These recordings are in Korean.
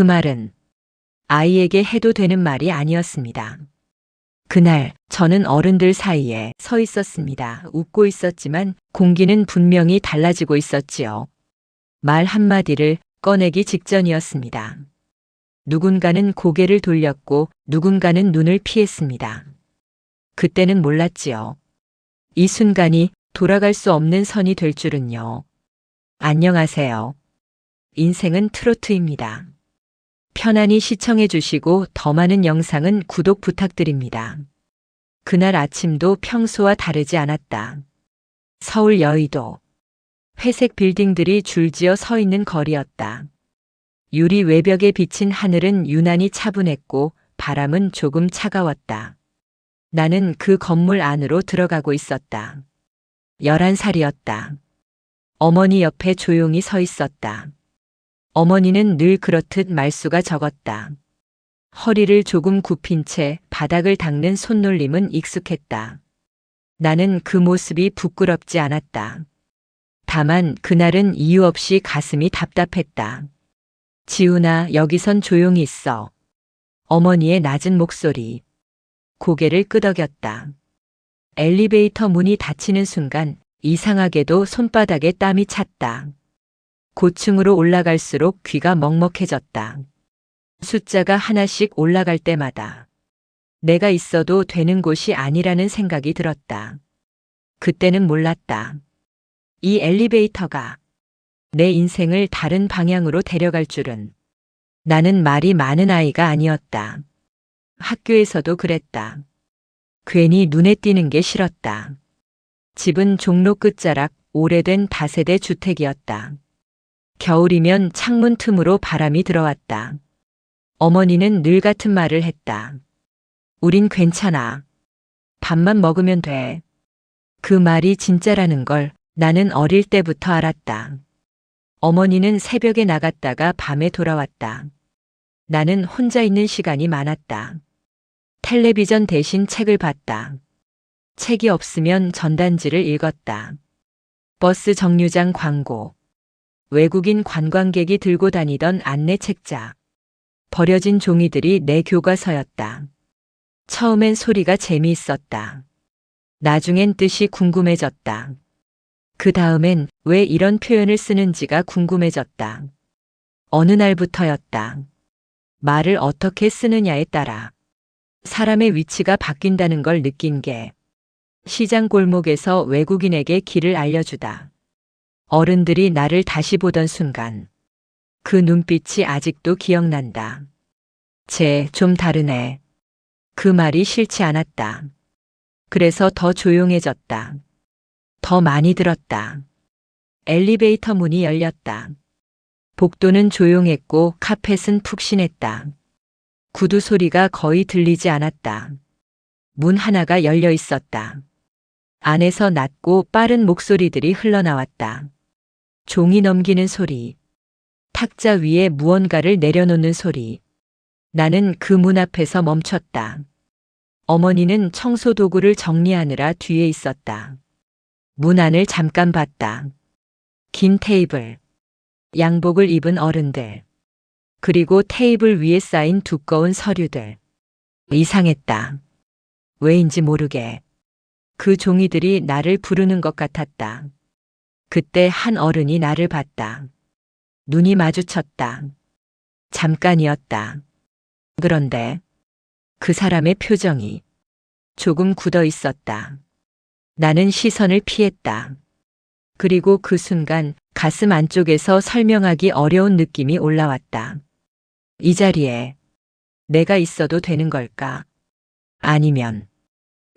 그 말은 아이에게 해도 되는 말이 아니었습니다. 그날 저는 어른들 사이에 서 있었습니다. 웃고 있었지만 공기는 분명히 달라지고 있었지요. 말 한마디를 꺼내기 직전이었습니다. 누군가는 고개를 돌렸고 누군가는 눈을 피했습니다. 그때는 몰랐지요. 이 순간이 돌아갈 수 없는 선이 될 줄은요. 안녕하세요. 인생은 트로트입니다. 편안히 시청해 주시고 더 많은 영상은 구독 부탁드립니다. 그날 아침도 평소와 다르지 않았다. 서울 여의도. 회색 빌딩들이 줄지어 서 있는 거리였다. 유리 외벽에 비친 하늘은 유난히 차분했고 바람은 조금 차가웠다. 나는 그 건물 안으로 들어가고 있었다. 11살이었다. 어머니 옆에 조용히 서 있었다. 어머니는 늘 그렇듯 말수가 적었다. 허리를 조금 굽힌 채 바닥을 닦는 손놀림은 익숙했다. 나는 그 모습이 부끄럽지 않았다. 다만 그날은 이유 없이 가슴이 답답했다. 지훈아, 여기선 조용히 있어. 어머니의 낮은 목소리. 고개를 끄덕였다. 엘리베이터 문이 닫히는 순간 이상하게도 손바닥에 땀이 찼다. 고층으로 올라갈수록 귀가 먹먹해졌다. 숫자가 하나씩 올라갈 때마다 내가 있어도 되는 곳이 아니라는 생각이 들었다. 그때는 몰랐다. 이 엘리베이터가 내 인생을 다른 방향으로 데려갈 줄은 나는 말이 많은 아이가 아니었다. 학교에서도 그랬다. 괜히 눈에 띄는 게 싫었다. 집은 종로 끝자락 오래된 다세대 주택이었다. 겨울이면 창문 틈으로 바람이 들어왔다. 어머니는 늘 같은 말을 했다. 우린 괜찮아. 밥만 먹으면 돼. 그 말이 진짜라는 걸 나는 어릴 때부터 알았다. 어머니는 새벽에 나갔다가 밤에 돌아왔다. 나는 혼자 있는 시간이 많았다. 텔레비전 대신 책을 봤다. 책이 없으면 전단지를 읽었다. 버스 정류장 광고. 외국인 관광객이 들고 다니던 안내 책자. 버려진 종이들이 내 교과서였다. 처음엔 소리가 재미있었다. 나중엔 뜻이 궁금해졌다. 그 다음엔 왜 이런 표현을 쓰는지가 궁금해졌다. 어느 날부터였다. 말을 어떻게 쓰느냐에 따라 사람의 위치가 바뀐다는 걸 느낀 게 시장 골목에서 외국인에게 길을 알려주다. 어른들이 나를 다시 보던 순간 그 눈빛이 아직도 기억난다. 쟤 좀 다르네. 그 말이 싫지 않았다. 그래서 더 조용해졌다. 더 많이 들었다. 엘리베이터 문이 열렸다. 복도는 조용했고 카펫은 푹신했다. 구두 소리가 거의 들리지 않았다. 문 하나가 열려 있었다. 안에서 낮고 빠른 목소리들이 흘러나왔다. 종이 넘기는 소리. 탁자 위에 무언가를 내려놓는 소리. 나는 그 문 앞에서 멈췄다. 어머니는 청소 도구를 정리하느라 뒤에 있었다. 문 안을 잠깐 봤다. 긴 테이블. 양복을 입은 어른들. 그리고 테이블 위에 쌓인 두꺼운 서류들. 이상했다. 왜인지 모르게. 그 종이들이 나를 부르는 것 같았다. 그때 한 어른이 나를 봤다. 눈이 마주쳤다. 잠깐이었다. 그런데 그 사람의 표정이 조금 굳어 있었다. 나는 시선을 피했다. 그리고 그 순간 가슴 안쪽에서 설명하기 어려운 느낌이 올라왔다. 이 자리에 내가 있어도 되는 걸까? 아니면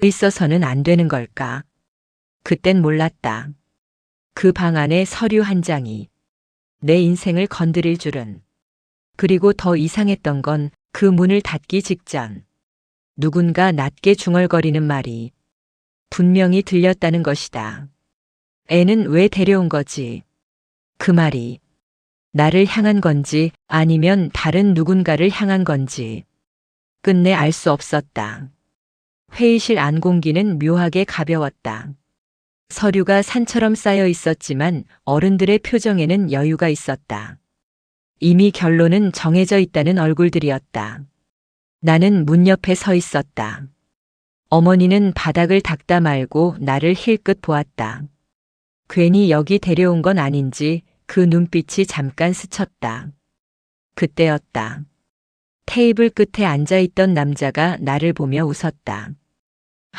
있어서는 안 되는 걸까? 그땐 몰랐다. 그 방 안에 서류 한 장이 내 인생을 건드릴 줄은. 그리고 더 이상했던 건 그 문을 닫기 직전. 누군가 낮게 중얼거리는 말이 분명히 들렸다는 것이다. 애는 왜 데려온 거지? 그 말이 나를 향한 건지 아니면 다른 누군가를 향한 건지 끝내 알 수 없었다. 회의실 안 공기는 묘하게 가벼웠다. 서류가 산처럼 쌓여 있었지만 어른들의 표정에는 여유가 있었다. 이미 결론은 정해져 있다는 얼굴들이었다. 나는 문 옆에 서 있었다. 어머니는 바닥을 닦다 말고 나를 힐끗 보았다. 괜히 여기 데려온 건 아닌지 그 눈빛이 잠깐 스쳤다. 그때였다. 테이블 끝에 앉아 있던 남자가 나를 보며 웃었다.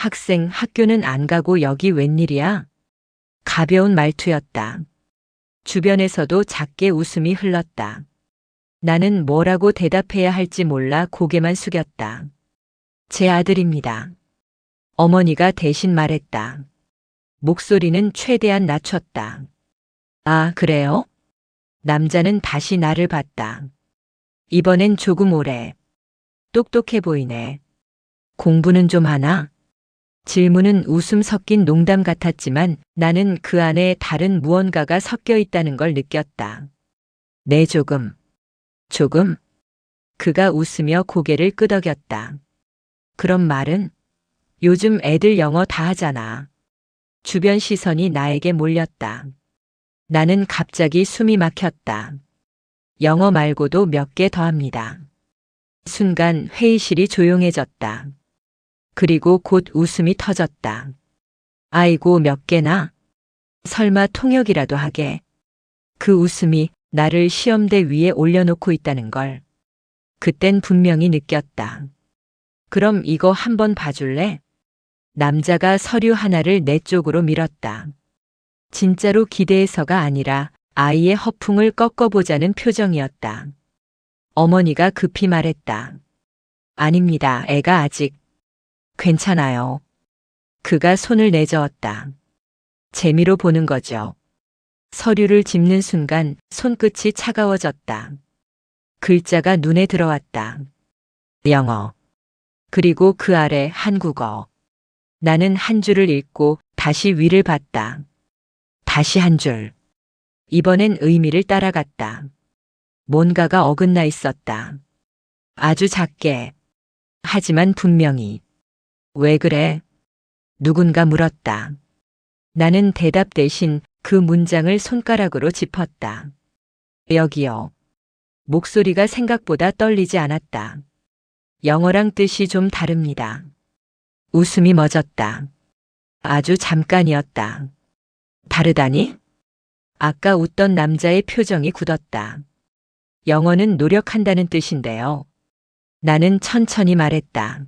학생 학교는 안 가고 여기 웬일이야? 가벼운 말투였다. 주변에서도 작게 웃음이 흘렀다. 나는 뭐라고 대답해야 할지 몰라 고개만 숙였다. 제 아들입니다. 어머니가 대신 말했다. 목소리는 최대한 낮췄다. 아, 그래요? 남자는 다시 나를 봤다. 이번엔 조금 오래. 똑똑해 보이네. 공부는 좀 하나? 질문은 웃음 섞인 농담 같았지만 나는 그 안에 다른 무언가가 섞여 있다는 걸 느꼈다. 네, 조금. 조금? 그가 웃으며 고개를 끄덕였다. 그런 말은? 요즘 애들 영어 다 하잖아. 주변 시선이 나에게 몰렸다. 나는 갑자기 숨이 막혔다. 영어 말고도 몇 개 더 합니다. 순간 회의실이 조용해졌다. 그리고 곧 웃음이 터졌다. 아이고 몇 개나? 설마 통역이라도 하게. 그 웃음이 나를 시험대 위에 올려놓고 있다는 걸. 그땐 분명히 느꼈다. 그럼 이거 한번 봐줄래? 남자가 서류 하나를 내 쪽으로 밀었다. 진짜로 기대해서가 아니라 아이의 허풍을 꺾어보자는 표정이었다. 어머니가 급히 말했다. 아닙니다. 애가 아직 괜찮아요. 그가 손을 내저었다. 재미로 보는 거죠. 서류를 집는 순간 손끝이 차가워졌다. 글자가 눈에 들어왔다. 영어. 그리고 그 아래 한국어. 나는 한 줄을 읽고 다시 위를 봤다. 다시 한 줄. 이번엔 의미를 따라갔다. 뭔가가 어긋나 있었다. 아주 작게. 하지만 분명히. 왜 그래? 누군가 물었다. 나는 대답 대신 그 문장을 손가락으로 짚었다. 여기요. 목소리가 생각보다 떨리지 않았다. 영어랑 뜻이 좀 다릅니다. 웃음이 멎었다. 아주 잠깐이었다. 다르다니? 아까 웃던 남자의 표정이 굳었다. 영어는 노력한다는 뜻인데요. 나는 천천히 말했다.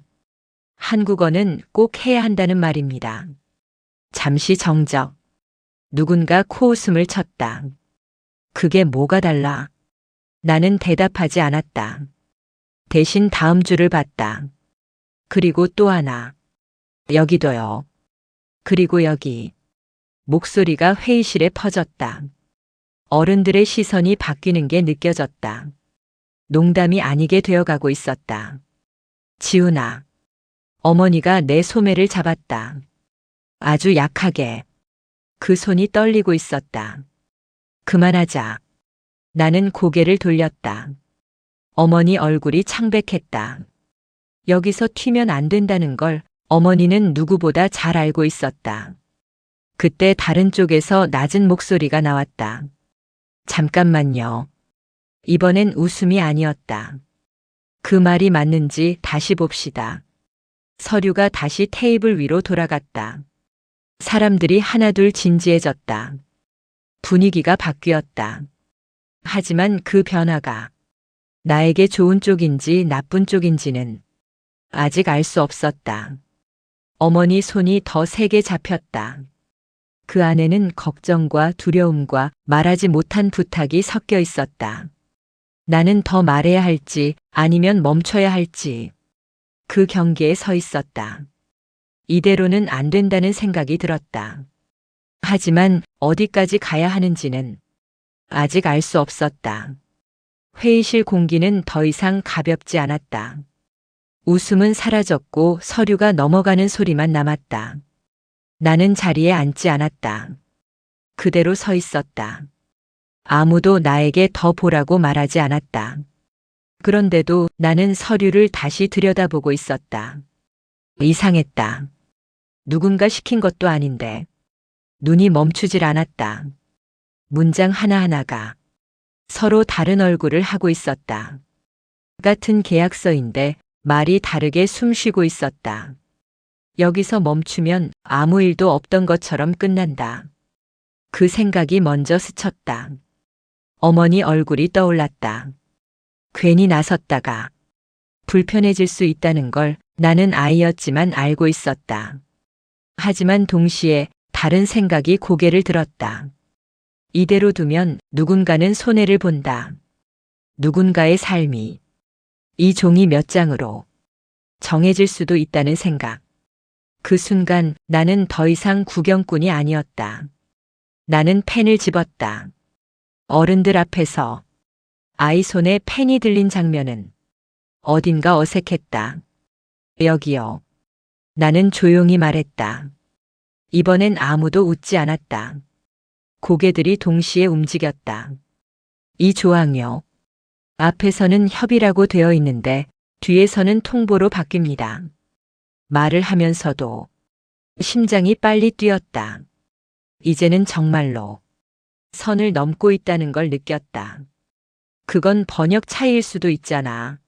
한국어는 꼭 해야 한다는 말입니다. 잠시 정적. 누군가 코웃음을 쳤다. 그게 뭐가 달라? 나는 대답하지 않았다. 대신 다음 줄을 봤다. 그리고 또 하나. 여기도요. 그리고 여기. 목소리가 회의실에 퍼졌다. 어른들의 시선이 바뀌는 게 느껴졌다. 농담이 아니게 되어가고 있었다. 지훈아. 어머니가 내 소매를 잡았다. 아주 약하게. 그 손이 떨리고 있었다. 그만하자. 나는 고개를 돌렸다. 어머니 얼굴이 창백했다. 여기서 튀면 안 된다는 걸 어머니는 누구보다 잘 알고 있었다. 그때 다른 쪽에서 낮은 목소리가 나왔다. 잠깐만요. 이번엔 웃음이 아니었다. 그 말이 맞는지 다시 봅시다. 서류가 다시 테이블 위로 돌아갔다. 사람들이 하나둘 진지해졌다. 분위기가 바뀌었다. 하지만 그 변화가 나에게 좋은 쪽인지 나쁜 쪽인지는 아직 알 수 없었다. 어머니 손이 더 세게 잡혔다. 그 안에는 걱정과 두려움과 말하지 못한 부탁이 섞여 있었다. 나는 더 말해야 할지 아니면 멈춰야 할지 그 경계에 서 있었다. 이대로는 안 된다는 생각이 들었다. 하지만 어디까지 가야 하는지는 아직 알 수 없었다. 회의실 공기는 더 이상 가볍지 않았다. 웃음은 사라졌고 서류가 넘어가는 소리만 남았다. 나는 자리에 앉지 않았다. 그대로 서 있었다. 아무도 나에게 더 보라고 말하지 않았다. 그런데도 나는 서류를 다시 들여다보고 있었다. 이상했다. 누군가 시킨 것도 아닌데. 눈이 멈추질 않았다. 문장 하나하나가 서로 다른 얼굴을 하고 있었다. 같은 계약서인데 말이 다르게 숨 쉬고 있었다. 여기서 멈추면 아무 일도 없던 것처럼 끝난다. 그 생각이 먼저 스쳤다. 어머니 얼굴이 떠올랐다. 괜히 나섰다가 불편해질 수 있다는 걸 나는 아이였지만 알고 있었다. 하지만 동시에 다른 생각이 고개를 들었다. 이대로 두면 누군가는 손해를 본다. 누군가의 삶이 이 종이 몇 장으로 정해질 수도 있다는 생각. 그 순간 나는 더 이상 구경꾼이 아니었다. 나는 펜을 집었다. 어른들 앞에서 아이 손에 펜이 들린 장면은 어딘가 어색했다. 여기요. 나는 조용히 말했다. 이번엔 아무도 웃지 않았다. 고개들이 동시에 움직였다. 이 조항요. 앞에서는 협의라고 되어 있는데 뒤에서는 통보로 바뀝니다. 말을 하면서도 심장이 빨리 뛰었다. 이제는 정말로 선을 넘고 있다는 걸 느꼈다. 그건 번역 차이일 수도 있잖아.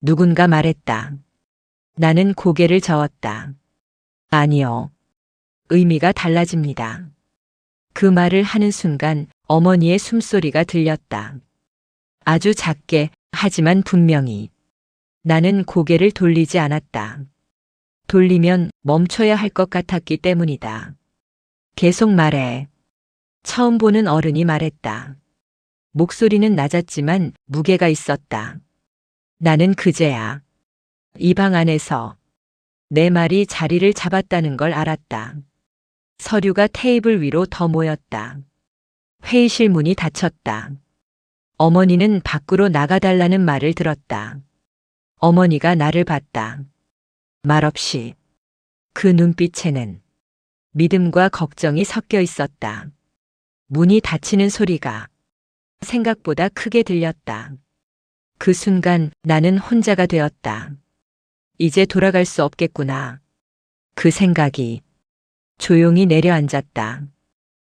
누군가 말했다. 나는 고개를 저었다. 아니요. 의미가 달라집니다. 그 말을 하는 순간 어머니의 숨소리가 들렸다. 아주 작게, 하지만 분명히. 나는 고개를 돌리지 않았다. 돌리면 멈춰야 할 것 같았기 때문이다. 계속 말해. 처음 보는 어른이 말했다. 목소리는 낮았지만 무게가 있었다. 나는 그제야. 이 방 안에서 내 말이 자리를 잡았다는 걸 알았다. 서류가 테이블 위로 더 모였다. 회의실 문이 닫혔다. 어머니는 밖으로 나가달라는 말을 들었다. 어머니가 나를 봤다. 말없이. 그 눈빛에는 믿음과 걱정이 섞여 있었다. 문이 닫히는 소리가 생각보다 크게 들렸다. 그 순간 나는 혼자가 되었다. 이제 돌아갈 수 없겠구나. 그 생각이 조용히 내려앉았다.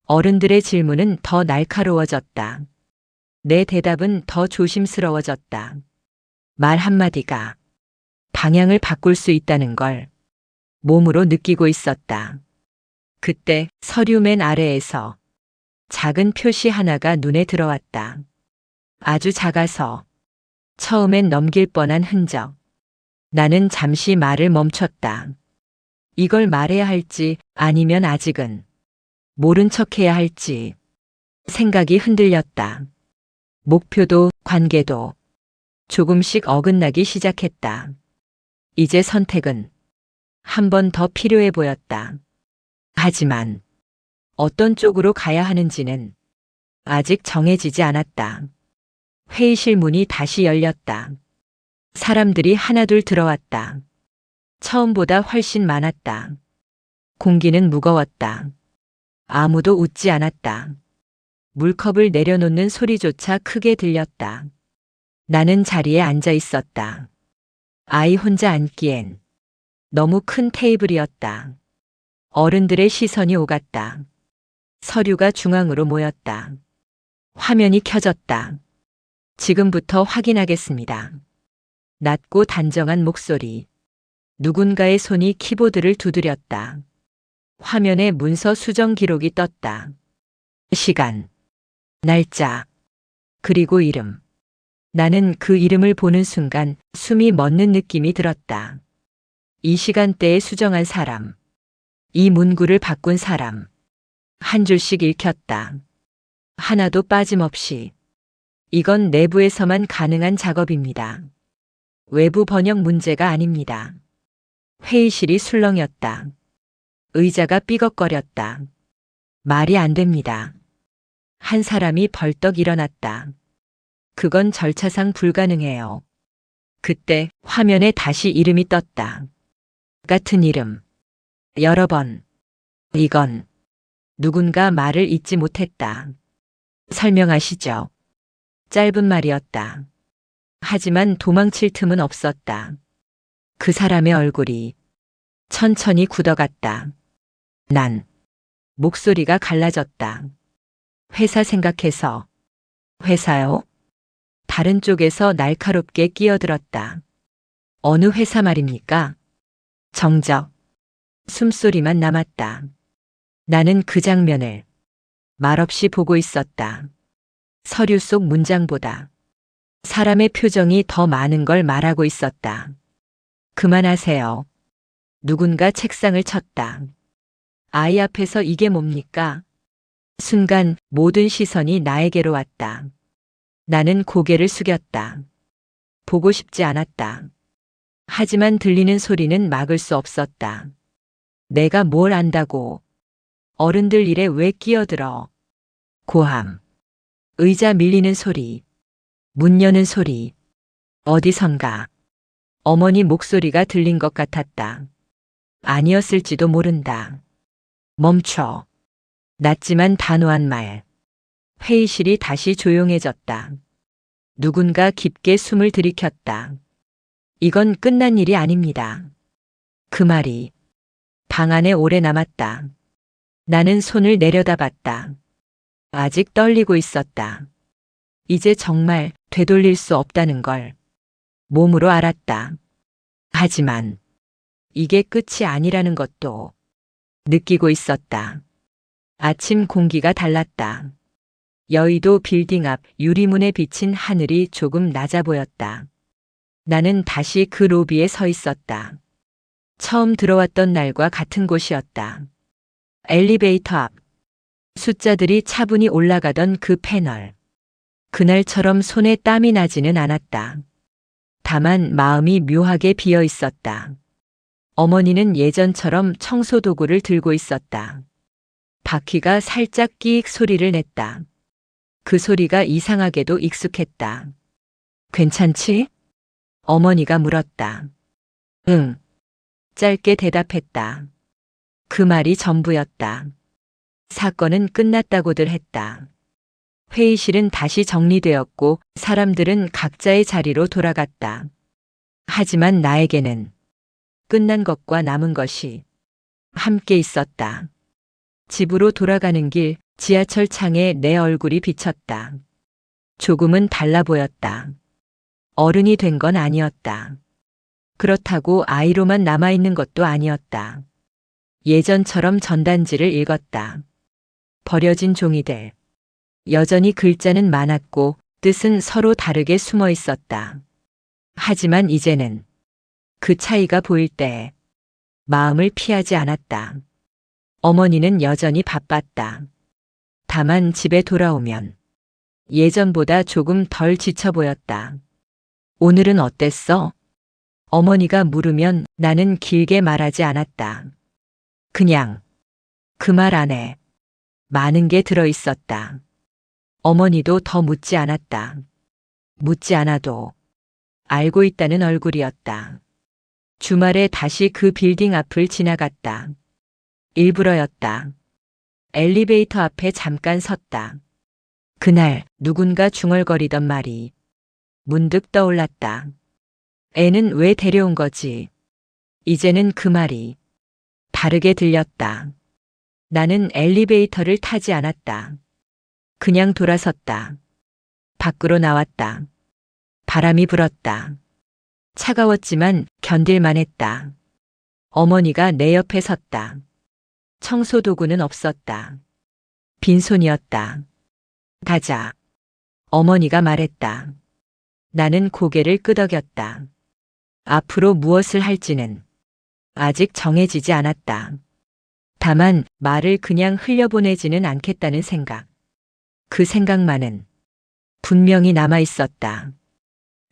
어른들의 질문은 더 날카로워졌다. 내 대답은 더 조심스러워졌다. 말 한마디가 방향을 바꿀 수 있다는 걸 몸으로 느끼고 있었다. 그때 서류 맨 아래에서 작은 표시 하나가 눈에 들어왔다. 아주 작아서 처음엔 넘길 뻔한 흔적. 나는 잠시 말을 멈췄다. 이걸 말해야 할지 아니면 아직은 모른 척 해야 할지 생각이 흔들렸다. 목표도 관계도 조금씩 어긋나기 시작했다. 이제 선택은 한 번 더 필요해 보였다. 하지만 어떤 쪽으로 가야 하는지는 아직 정해지지 않았다. 회의실 문이 다시 열렸다. 사람들이 하나둘 들어왔다. 처음보다 훨씬 많았다. 공기는 무거웠다. 아무도 웃지 않았다. 물컵을 내려놓는 소리조차 크게 들렸다. 나는 자리에 앉아 있었다. 아이 혼자 앉기엔 너무 큰 테이블이었다. 어른들의 시선이 오갔다. 서류가 중앙으로 모였다. 화면이 켜졌다. 지금부터 확인하겠습니다. 낮고 단정한 목소리. 누군가의 손이 키보드를 두드렸다. 화면에 문서 수정 기록이 떴다. 시간, 날짜, 그리고 이름. 나는 그 이름을 보는 순간 숨이 멎는 느낌이 들었다. 이 시간대에 수정한 사람. 이 문구를 바꾼 사람. 한 줄씩 읽혔다. 하나도 빠짐없이. 이건 내부에서만 가능한 작업입니다. 외부 번역 문제가 아닙니다. 회의실이 술렁였다. 의자가 삐걱거렸다. 말이 안 됩니다. 한 사람이 벌떡 일어났다. 그건 절차상 불가능해요. 그때 화면에 다시 이름이 떴다. 같은 이름. 여러 번. 이건 누군가 말을 잊지 못했다. 설명하시죠. 짧은 말이었다. 하지만 도망칠 틈은 없었다. 그 사람의 얼굴이 천천히 굳어갔다. 난 목소리가 갈라졌다. 회사 생각해서 회사요? 다른 쪽에서 날카롭게 끼어들었다. 어느 회사 말입니까? 정적. 숨소리만 남았다. 나는 그 장면을 말없이 보고 있었다. 서류 속 문장보다 사람의 표정이 더 많은 걸 말하고 있었다. 그만하세요. 누군가 책상을 쳤다. 아이 앞에서 이게 뭡니까? 순간 모든 시선이 나에게로 왔다. 나는 고개를 숙였다. 보고 싶지 않았다. 하지만 들리는 소리는 막을 수 없었다. 내가 뭘 안다고. 어른들 일에 왜 끼어들어. 고함. 의자 밀리는 소리. 문 여는 소리. 어디선가. 어머니 목소리가 들린 것 같았다. 아니었을지도 모른다. 멈춰. 낮지만 단호한 말. 회의실이 다시 조용해졌다. 누군가 깊게 숨을 들이켰다. 이건 끝난 일이 아닙니다. 그 말이 방 안에 오래 남았다. 나는 손을 내려다봤다. 아직 떨리고 있었다. 이제 정말 되돌릴 수 없다는 걸 몸으로 알았다. 하지만 이게 끝이 아니라는 것도 느끼고 있었다. 아침 공기가 달랐다. 여의도 빌딩 앞 유리문에 비친 하늘이 조금 낮아 보였다. 나는 다시 그 로비에 서 있었다. 처음 들어왔던 날과 같은 곳이었다. 엘리베이터 앞. 숫자들이 차분히 올라가던 그 패널. 그날처럼 손에 땀이 나지는 않았다. 다만 마음이 묘하게 비어 있었다. 어머니는 예전처럼 청소 도구를 들고 있었다. 바퀴가 살짝 끼익 소리를 냈다. 그 소리가 이상하게도 익숙했다. 괜찮지? 어머니가 물었다. 응. 짧게 대답했다. 그 말이 전부였다. 사건은 끝났다고들 했다. 회의실은 다시 정리되었고 사람들은 각자의 자리로 돌아갔다. 하지만 나에게는 끝난 것과 남은 것이 함께 있었다. 집으로 돌아가는 길 지하철 창에 내 얼굴이 비쳤다. 조금은 달라 보였다. 어른이 된 건 아니었다. 그렇다고 아이로만 남아있는 것도 아니었다. 예전처럼 전단지를 읽었다. 버려진 종이들. 여전히 글자는 많았고 뜻은 서로 다르게 숨어 있었다. 하지만 이제는 그 차이가 보일 때 마음을 피하지 않았다. 어머니는 여전히 바빴다. 다만 집에 돌아오면 예전보다 조금 덜 지쳐 보였다. 오늘은 어땠어? 어머니가 물으면 나는 길게 말하지 않았다. 그냥 그 말 안에 많은 게 들어 있었다. 어머니도 더 묻지 않았다. 묻지 않아도 알고 있다는 얼굴이었다. 주말에 다시 그 빌딩 앞을 지나갔다. 일부러였다. 엘리베이터 앞에 잠깐 섰다. 그날 누군가 중얼거리던 말이 문득 떠올랐다. 애는 왜 데려온 거지? 이제는 그 말이 다르게 들렸다. 나는 엘리베이터를 타지 않았다. 그냥 돌아섰다. 밖으로 나왔다. 바람이 불었다. 차가웠지만 견딜만 했다. 어머니가 내 옆에 섰다. 청소 도구는 없었다. 빈손이었다. 가자. 어머니가 말했다. 나는 고개를 끄덕였다. 앞으로 무엇을 할지는 아직 정해지지 않았다. 다만 말을 그냥 흘려보내지는 않겠다는 생각. 그 생각만은 분명히 남아 있었다.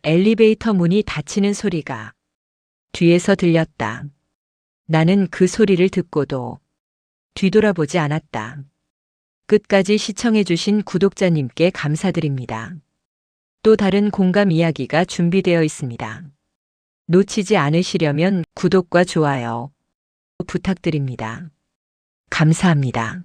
엘리베이터 문이 닫히는 소리가 뒤에서 들렸다. 나는 그 소리를 듣고도 뒤돌아보지 않았다. 끝까지 시청해주신 구독자님께 감사드립니다. 또 다른 공감 이야기가 준비되어 있습니다. 놓치지 않으시려면 구독과 좋아요 부탁드립니다. 감사합니다.